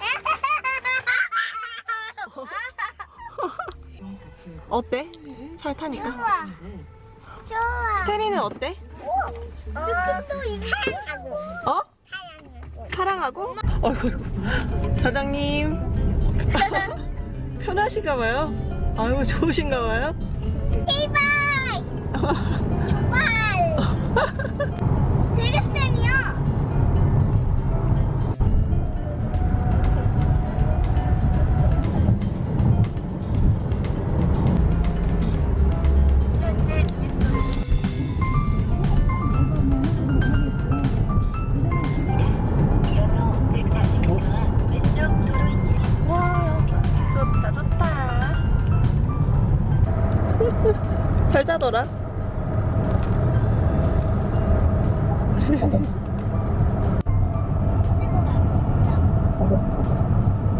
어때? 잘 타니까. 좋아. 좋아. 테리는 어때? 어, 이거 사랑하고. 어? 사랑하고. 사랑하고? 어이구, 사장님. 편하신가 봐요. 아유, 좋으신가 봐요. 이바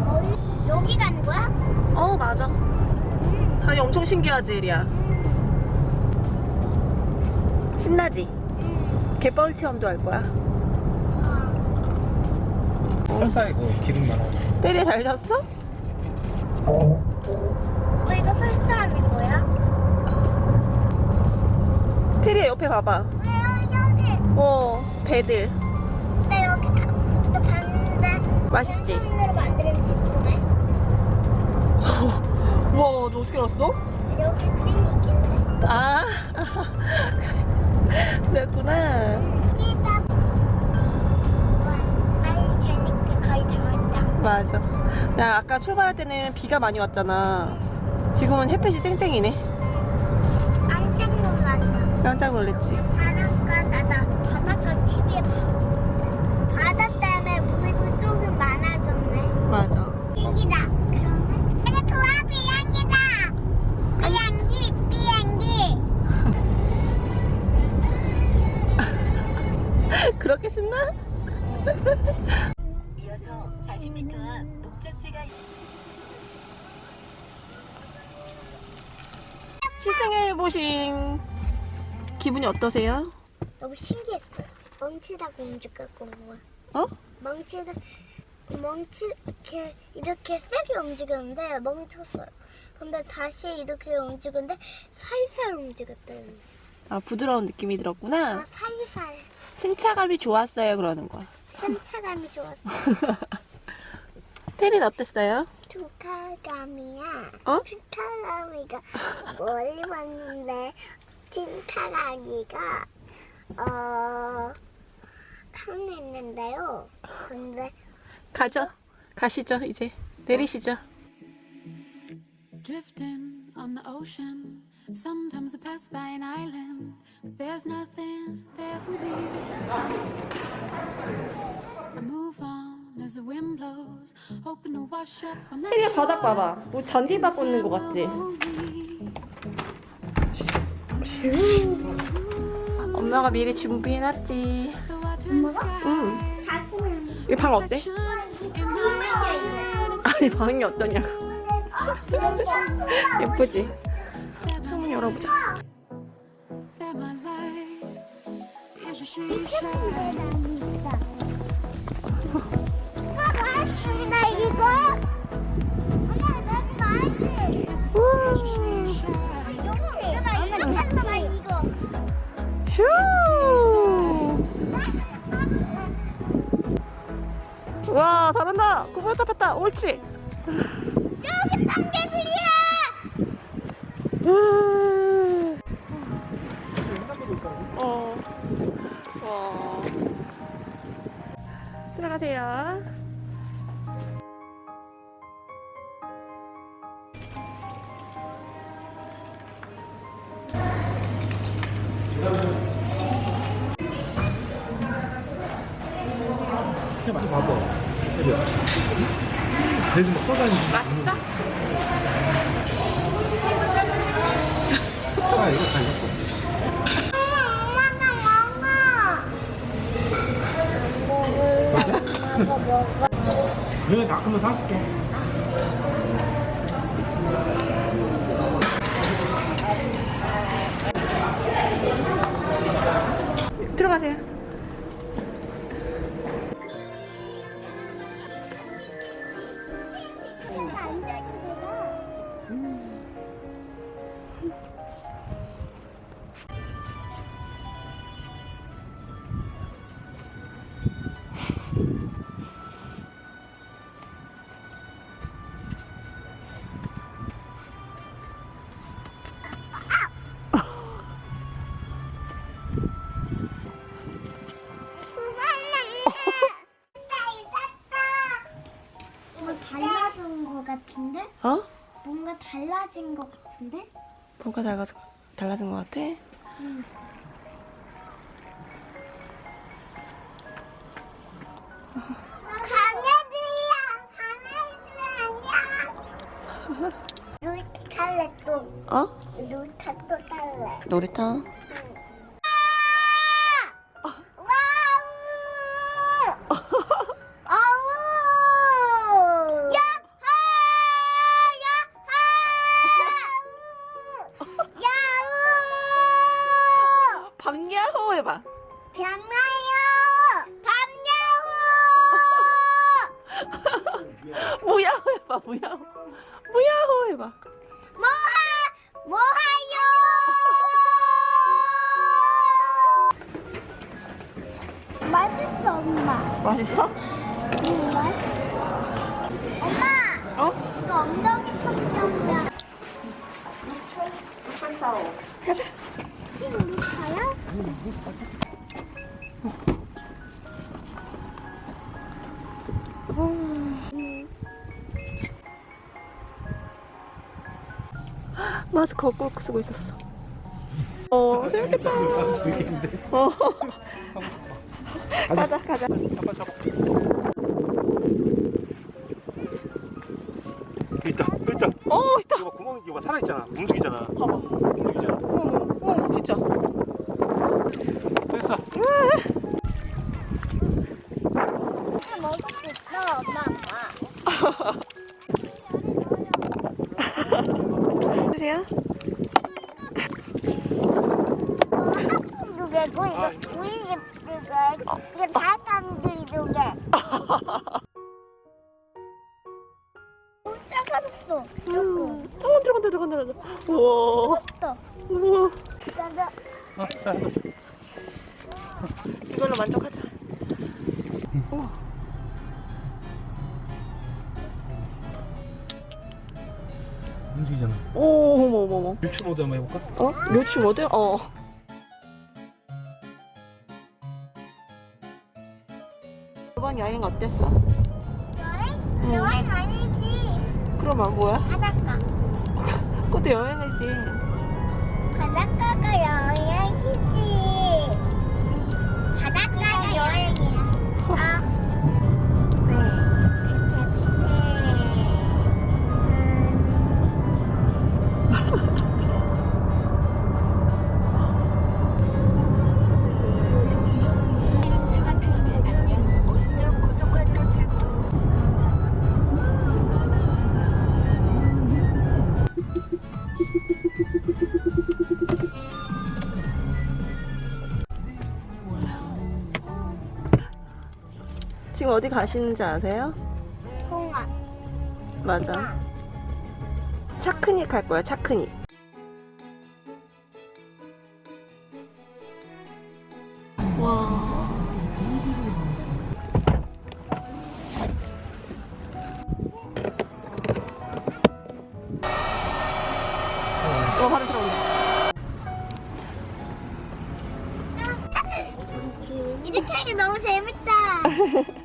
어디- 여기 가는 거야? 어, 맞아. 다니 엄청 신기하지, 에리야? 신나지? 갯벌 체험도 할 거야. 설사 이거 기름 많아. 때리 잘 잤어? 테리 옆에 봐봐. 왜 여기? 어, 배들. 나 여기 가, 나 봤는데. 맛있지? 손으로 만드는 집이네. 우와, 너 어떻게 알았어? 여기 그림이 해. 아, 그랬구나. 여기다. 와, 빨리 가니까 거의 다 왔다. 맞아. 야, 아까 출발할 때는 비가 많이 왔잖아. 지금은 햇빛이 쨍쨍이네. 깜짝 놀랬지. 바닷가 나다 바닷가 TV에 바다 때문에 물도 조금 많아졌네. 맞아. 비행기다. 그러면 이거 좋아 비행기다. 비행기 비행기. 그렇게 신나? 이어서 40m 앞 목적지가 시승해 보신 기분이 어떠세요? 너무 신기했어요. 멍치다고 움직였고 뭐. 어? 멍치다 멍치 이렇게 이렇게 세게 움직였는데 멈췄어요. 근데 다시 이렇게 움직였는데 살살 움직였대요. 아, 부드러운 느낌이 들었구나. 아 살살. 승차감이 좋았어요, 그러는 거야. 승차감이 좋았어. 테리는 어땠어요? 투카감이야. 어? 투카감이가 멀리 왔는데 틴타가기가 어 강했는데요. 근데 가죠. 가시죠, 이제. 내리시죠. Drifting on the ocean. Sometimes I pass by an island, but there's nothing there for me. I move on as the wind blows, hoping to wash up on that 테리야, 바닥 shore. 봐봐. 뭐 잔디밭 꽂는 거 같지? 엄마가 미리 준비해놨지. 응. 이 방 어때? 아니, 방이 어떠냐고. 예쁘지? 창문 열어보자. 나 이거 엄마 나야지. 이거 내가 이거 찾나 봐 이거. 휴! 와, 잘한다. 구멍 잡았다. 옳지. 저기 땅개구리야. 어. 와. 들어가세요. 이거 봐봐. 해려. 돼지 막 떠다니는. 맛있어? 아, 이거. 먹어 먹어. 너네 다 크면 사줄게. 들어가세요. 것 같은데? 어? 뭔가 달라진 것 같은데? 뭐가 달라진, 달라진 것 같아? 강아지야! 강아지야 안녕! 놀이터 탈래 또 어? 놀이터 또 탈래 놀이터? 뭐하! 뭐하요! 맛있어, 엄마. 맛있어? 응, 맛있어. 엄마! 어? 이거 엉덩이 척척이야. 가자. 이거 가요? 마스크 거꾸로 쓰고 있었어. 어, 재밌겠다. 어. 가자, 가자. 있다 또 있다 어, 있다. 이거 구멍이 이거 살아있잖아 움직이잖아 봐봐. 움직이잖아 어머, 어머, 진짜. 됐어 못 잡아줬어. 조금. 어, 들어간다, 들어간다, 들어간다. 우와. 또. 우와. 나도 아, 자, 이거. 이걸로 만족하자. 우와. 움직이잖아 오, 어머, 어머, 어머. 유추 모드 한번 해볼까? 어? 묘치 모드? 어. 이번 여행 어땠어? 여행? 여행 아니지. 그러면 뭐야? 바닷가. 그것도 여행이지. 바닷가가 여행이지. 바닷가가 여행이야. 아. 지금 어디 가시는지 아세요? 공원. 맞아. 차크닉 갈 거야, 차크닉. 와. 어, 바로 들어온다. 이렇게 하기 너무 재밌다.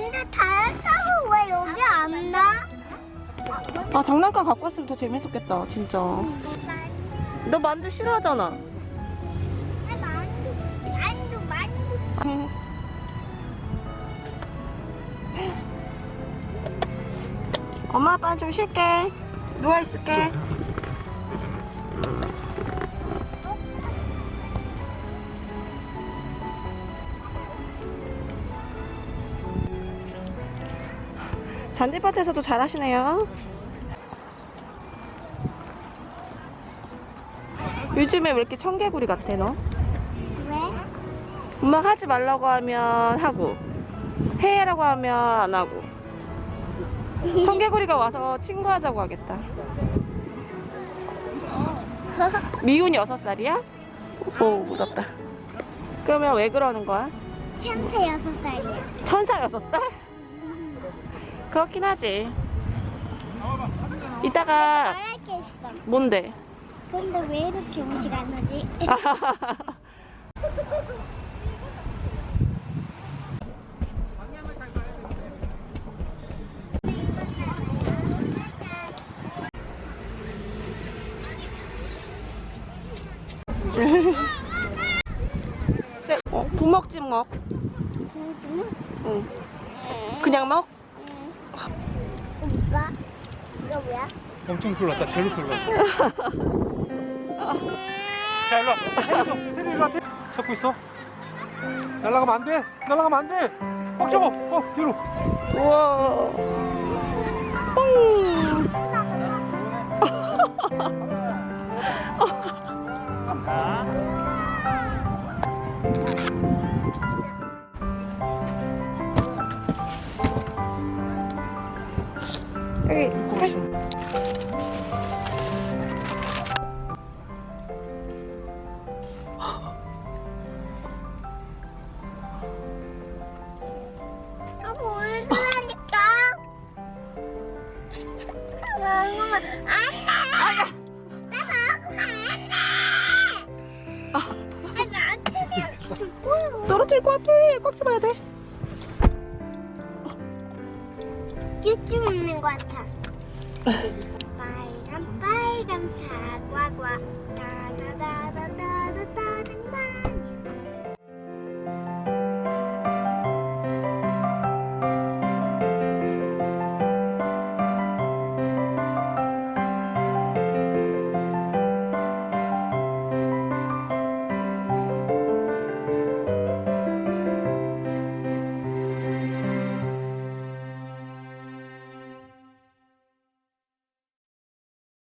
근데 달 타고 왜 여기 안 나? 아, 장난감 갖고 왔으면 더 재밌었겠다, 진짜. 너 만두 싫어하잖아. 나 만두, 만두, 만두. 엄마 아빠는 좀 쉴게 누워 있을게 잔디밭에서도 잘 하시네요 요즘에 왜 이렇게 청개구리 같아 너? 왜? 엄마가 하지 말라고 하면 하고 해라고 하면 안 하고 청개구리가 와서 친구하자고 하겠다. 미운 여섯 살이야? 오 무섭다. 그러면 왜 그러는 거야? 천사 여섯 살이야. 천사 여섯 살? 그렇긴 하지. 이따가 뭔데? 근데 왜 이렇게 음식 안 하지? 어, 부먹지 먹. 그냥 먹? 오빠 이거 뭐야? 엄청 큰일 났다. 제일 큰일 났다. 자, 일로 와. 테리, 일로 와. 테리. 잡고 있어. 날아가면 안 돼. 날아가면 안 돼. 꽉 잡아. 어, 뒤로. 우와. 뽕. 여기 가. 아 보여주라니까. 나는 안 돼. 나 먹으면 안 돼. 아, 나한테 그냥 죽고요. 떨어질 것 같아. 꽉 잡아야 돼. 쭈쭈 먹는 것 같아. 빨간 빨간 사과과